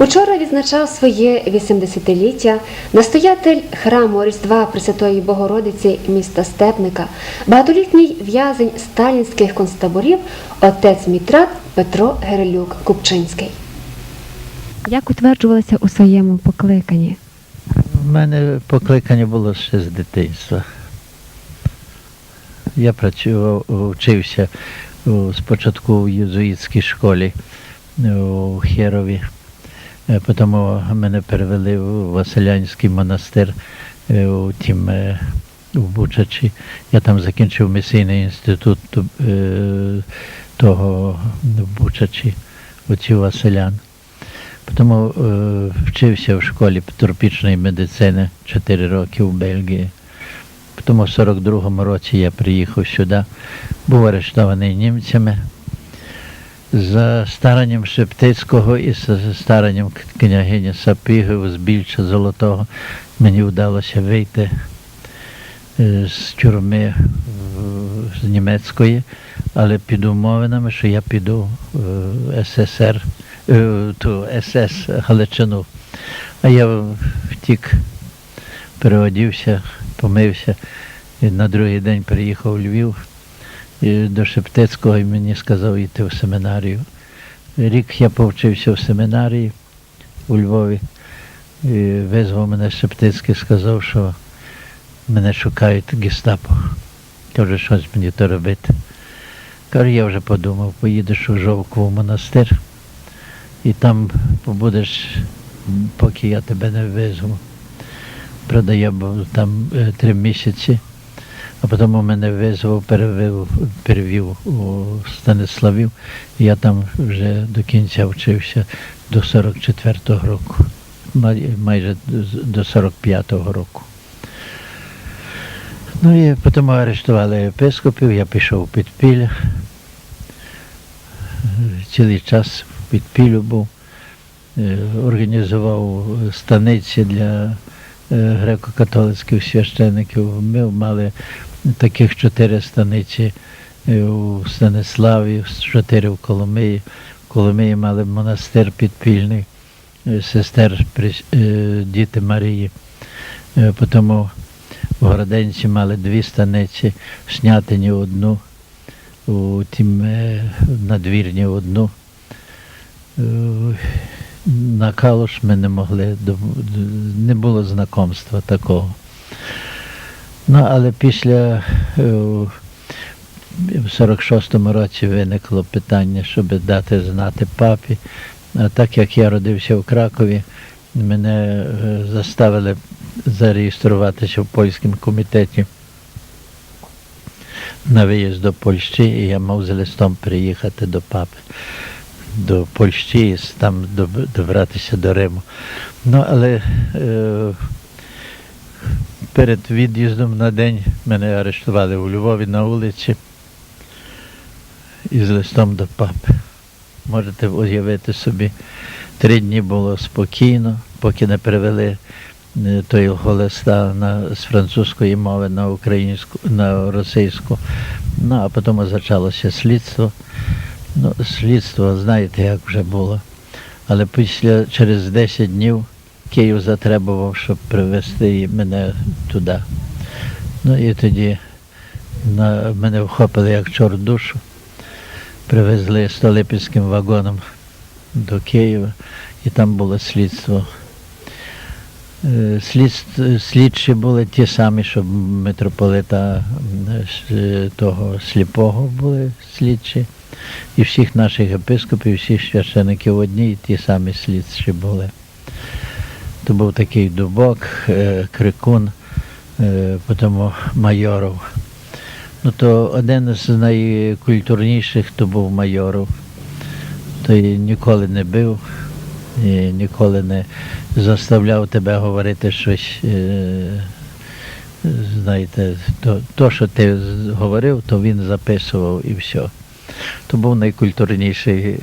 Учора відзначав своє 80-ліття настоятель храму Різдва Пресвятої Богородиці міста Степника, багатолітній в'язень сталінських концтаборів, отець Мітрат Петро Герелюк Купчинський. Як утверджувалися у своєму покликанні? У мене покликання було ще з дитинства. Я працював, вчився спочатку в єзуїтській школі у Херові. Е, Потім мене перевели в Василянський монастир е, у тім е, в Бучачі. Я там закінчив місійний інститут е, того в Бучачі, оці Василян. Е, вчився в школі тропічної медицини 4 роки в Бельгії. Потім у 42-му році я приїхав сюди, був арештований німцями. За старанням Шептицького і за старанням княгині Сапіги з більше золотого мені вдалося вийти е, з тюрми е, з німецької, але під умовинами, що я піду в СССР, е, ту СС Галичину. А я втік, переодівся, помився. І на другий день приїхав у Львів до Шептицького і мені сказав йти в семінарію. Рік я повчився в семінарії у Львові. І визвав мене Шептицький, сказав, що мене шукають гестапо. Каже, щось мені то робити. Каже, я вже подумав, поїдеш у Жовкову монастир і там побудеш, поки я тебе не визву. Був там е, три місяці, а потім мене визвав, перевів, перевів у Станиславів. Я там вже до кінця вчився до 44-го року, майже до- до 45-го року. Ну і потім арештували єпископів, я пішов у підпілля. Цілий час в підпіллю був. Організував станиці для греко-католицьких священиків. Ми мали таких чотири станиці е, у Станиславі, чотири в Коломиї. В Коломиї мали монастир підпільний, е, сестер е, Діти Марії. Потім в Городенці мали дві станиці, в Снятині одну, у тім надвірні одну. На Калуш ми не могли, не було знакомства такого. Ну, але після е, в 46-му році виникло питання, щоб дати знати папі. А так як я родився в Кракові, мене е, заставили зареєструватися в польському комітеті на виїзд до Польщі, і я мав з листом приїхати до папи, до Польщі, і там добратися до Риму. Ну, але е, перед від'їздом на день мене арештували у Львові на вулиці із листом до папи. Можете уявити собі, три дні було спокійно, поки не перевели е, того листа на, з французької мови на українську, на російську. Ну, а потім почалося слідство. Ну, слідство, знаєте, як вже було. Але після, через 10 днів Київ затребував, щоб привезти мене туди. Ну і тоді на, мене вхопили як чорт душу, привезли столипівським вагоном до Києва, і там було слідство. Е, Слідств, слідчі були ті самі, що митрополита того сліпого були слідчі. І всіх наших єпископів, всіх священиків одні і ті самі слідчі були. То був такий дубок, е, крикун, е, потім майоров. Ну, то один з найкультурніших то був майоров. Той ніколи не бив, і ніколи не заставляв тебе говорити щось. Е, знаєте, то, то, що ти говорив, то він записував і все. То був найкультурніший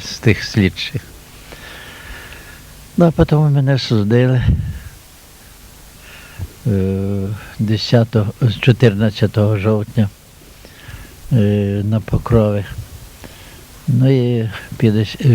з тих слідчих. Ну, а потім мене судили е, 10, 14 жовтня е, на покрові. Ну і 50, е,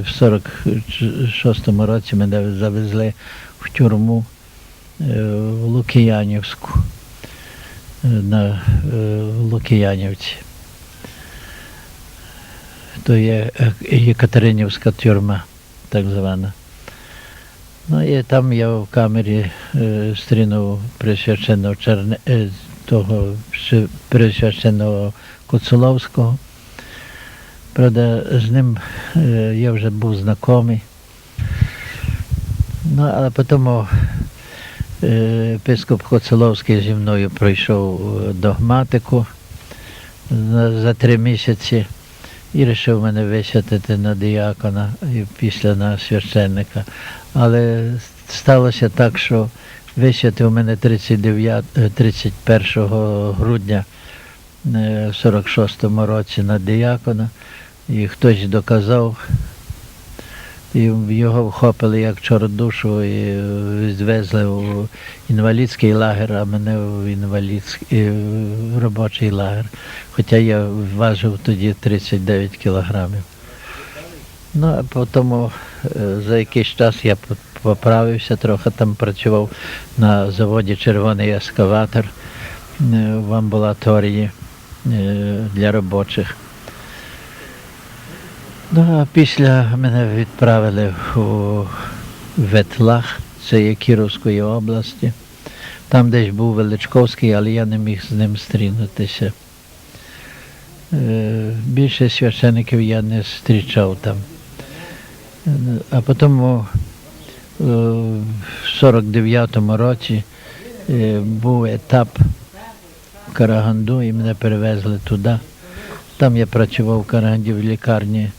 в 46-му році мене завезли в тюрму е, в Лукіянівську, е, на е, Лукіянівці. То є е, Єкатеринівська тюрма, так звана. Ну і там я в камері стрінув присвяченого Черне, того присвяченого Коцуловського. Правда, з ним я вже був знайомий. Ну, але потім епископ Коцеловський зі мною пройшов догматику за три місяці і вирішив мене висвятити на діякона і після на священника. Але сталося так, що висвятив мене 39, е, 31 грудня е, 46-му році на діякона, і хтось доказав, і його вхопили як чорт душу і відвезли в інвалідський лагер, а мене в інвалідський е, в робочий лагер. Хоча я важив тоді 39 кілограмів. Ну, а потім е, за якийсь час я поправився, трохи там працював на заводі Червоний ескаватор е, в амбулаторії для робочих. Ну, а після мене відправили у Ветлах, це є Кіровської області. Там десь був Величковський, але я не міг з ним стрінутися. Е, Більше священиків я не зустрічав там. Е, А потім е, в 49-му році е, був етап в Караганду і мене перевезли туди. Там я працював в Караганді в лікарні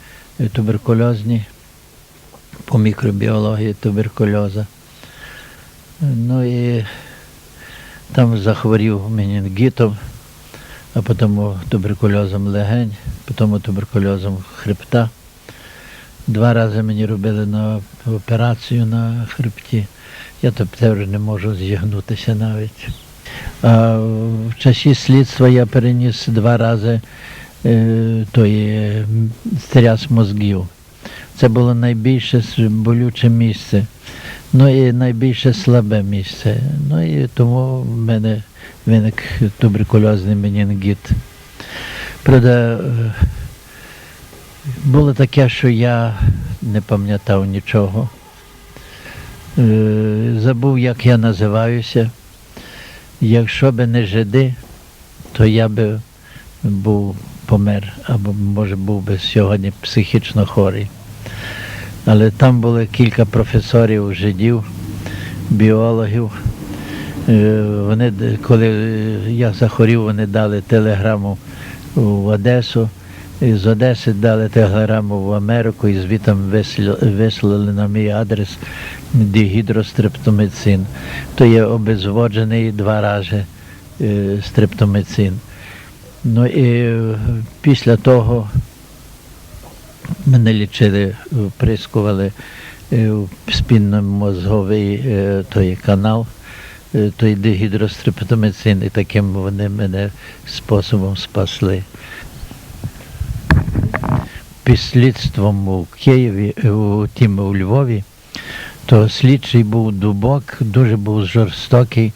туберкульозній по мікробіології туберкульоза. Ну і там захворів менінгітом, а потім туберкульозом легень, потім туберкульозом хребта. Два рази мені робили на операцію на хребті. Я тепер не можу зігнутися навіть. А в часі слідства я переніс два рази е, той е, стряс мозгів. Це було найбільше болюче місце, ну і найбільше слабе місце. Ну і тому в мене виник туберкульозний менінгіт. Правда, е, було таке, що я не пам'ятав нічого. Забув, як я називаюся. Якщо би не жиди, то я би був помер, або може був би сьогодні психічно хворий. Але там було кілька професорів жидів, біологів. Е, Вони, коли я захворів, вони дали телеграму в Одесу. З Одеси дали телеграму в Америку і звітом вислали, вислали на мій адрес дігідрострептомицин. То є обезводжений два рази е, стрептомицин. Ну і е, після того мене лічили, вприскували е, в спінномозговий е, той канал, е, той дегідрострептомицин, і таким вони мене способом спасли. Під слідством у Києві, е, у тім у Львові, то слідчий був дубок, дуже був жорстокий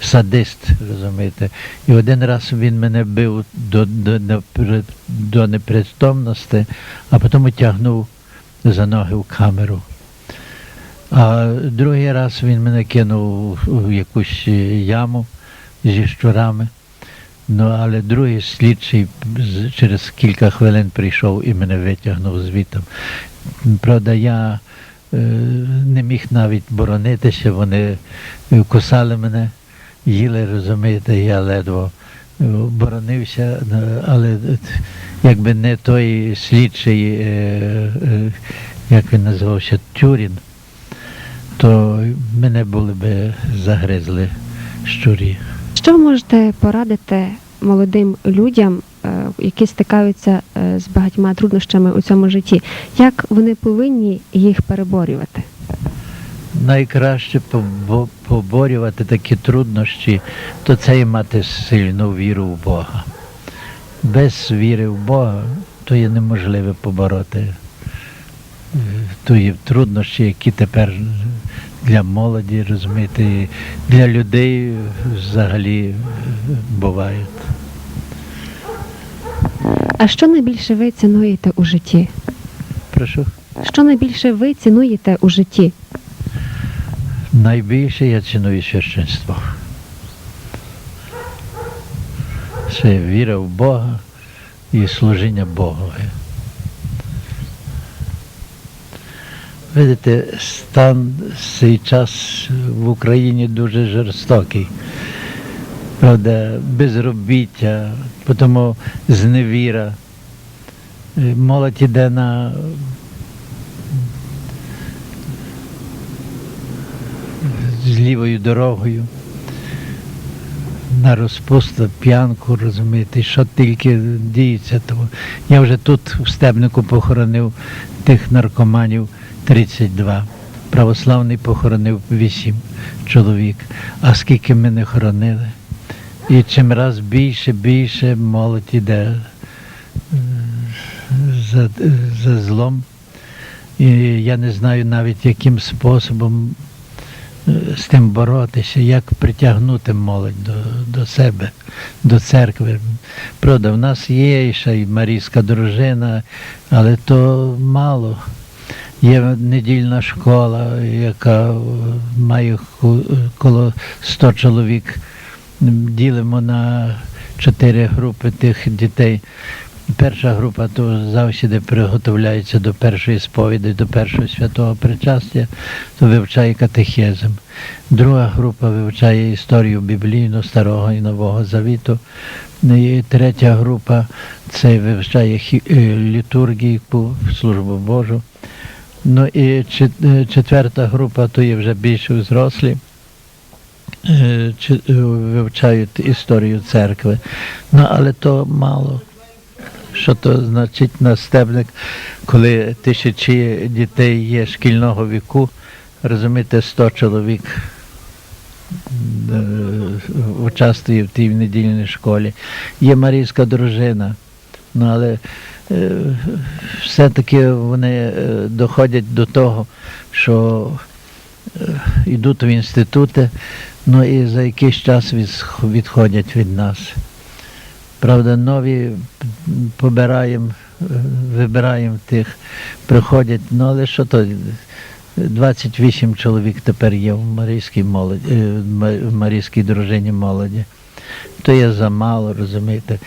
садист, розумієте. І один раз він мене бив до, до, до, непритомності, а потім тягнув за ноги в камеру. А другий раз він мене кинув у якусь яму зі щурами. Ну, але другий слідчий через кілька хвилин прийшов і мене витягнув звітом. Правда, я не міг навіть боронитися, вони е, кусали мене, їли, розумієте, я ледве е, боронився, е, але е, якби не той слідчий, е, е, як він називався, Тюрін, то мене були би загризли щурі. Що можете порадити молодим людям, е, які стикаються е, з багатьма труднощами у цьому житті? Як вони повинні їх переборювати? найкраще поборювати такі труднощі, то це і мати сильну віру в Бога. Без віри в Бога то є неможливо побороти е, тої труднощі, які тепер для молоді, розумієте, для людей взагалі бувають. А що найбільше ви цінуєте у житті? Прошу. Що найбільше ви цінуєте у житті? Найбільше я ціную священство. Це віра в Бога і служіння Богові. Видите, стан цей час в Україні дуже жорстокий. Правда, безробіття, тому зневіра. Е, Молодь іде на з лівою дорогою. На розпусту, п'янку, розумієте, що тільки діється. Тому я вже тут в стебнику похоронив тих наркоманів 32. Православний похоронив 8 чоловік. А скільки ми не хоронили? І чим раз більше, більше молодь іде е, за, за злом. І я не знаю навіть яким способом е, з тим боротися, як притягнути молодь до, до себе, до церкви. Правда, в нас є ще й марійська дружина, але то мало. Є недільна школа, яка має коло 100 чоловік. Ділимо на чотири групи тих дітей. Перша група то завжди приготовляється до першої сповіді, до першого святого причастя, то вивчає катехизм. Друга група вивчає історію біблійну Старого і Нового Завіту. І третя група це вивчає е, службу Божу. Ну і е, четверта група то є вже більш взрослі. Е, е, Вивчають історію церкви. Ну, але то мало. Що то значить на стебник, коли тисячі дітей є шкільного віку, розумієте, 100 чоловік е, участвує в тій недільній школі. Є марійська дружина, ну але все-таки вони доходять до того, що йдуть в інститути, ну і за якийсь час відходять від нас. Правда, нові побираємо, вибираємо тих, приходять, ну але що то, 28 чоловік тепер є в Марійській молоді, е, в Марійській дружині молоді. То є замало, розумієте.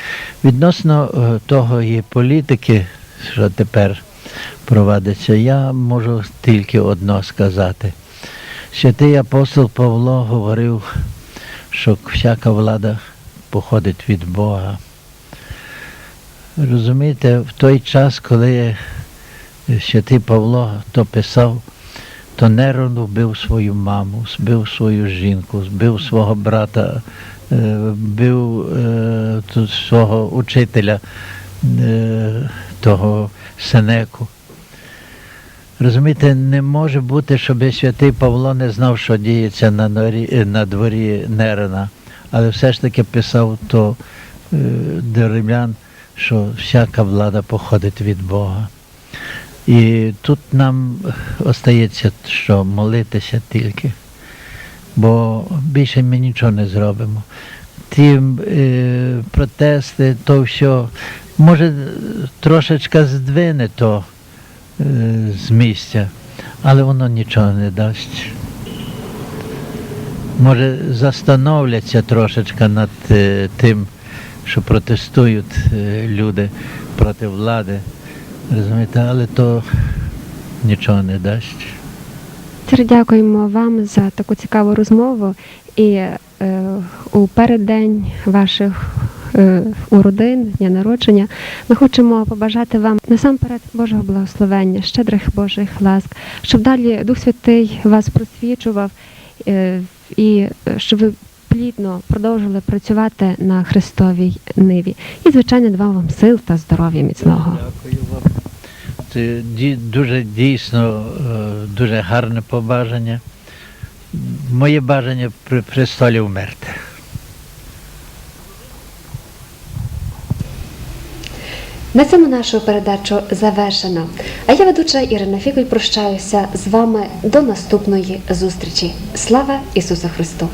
Відносно е, того і політики, що тепер провадиться, я можу тільки одно сказати. Святий апостол Павло говорив, що всяка влада походить від Бога. Розумієте, в той час, коли святий Павло то писав, то Нерон вбив свою маму, збив свою жінку, збив свого брата, е, вбив е, свого учителя, е, того Сенеку. Розумієте, не може бути, щоб святий Павло не знав, що діється на, норі, е, на дворі Нерона, але все ж таки писав то е, до римлян, що всяка влада походить від Бога. І тут нам остається що молитися тільки, бо більше ми нічого не зробимо. Ті е, протести, то все, може трошечка здвине то з місця, але воно нічого не дасть. Може, застановляться трошечка над е, тим, що протестують е, люди проти влади. Розумієте, але то нічого не дасть. Щиро дякуємо вам за таку цікаву розмову. І е, у переддень ваших е, уродин, дня народження, ми хочемо побажати вам насамперед Божого благословення, щедрих Божих ласк, щоб далі Дух Святий вас просвічував е, і е, щоб ви плідно продовжили працювати на Христовій ниві. І, звичайно, давав вам сил та здоров'я міцного. Дякую вам. Це дуже дійсно е, дуже гарне побажання. Моє бажання при престолі вмерти. На цьому нашу передачу завершено. А я ведуча Ірина Фікуль прощаюся з вами до наступної зустрічі. Слава Ісусу Христу!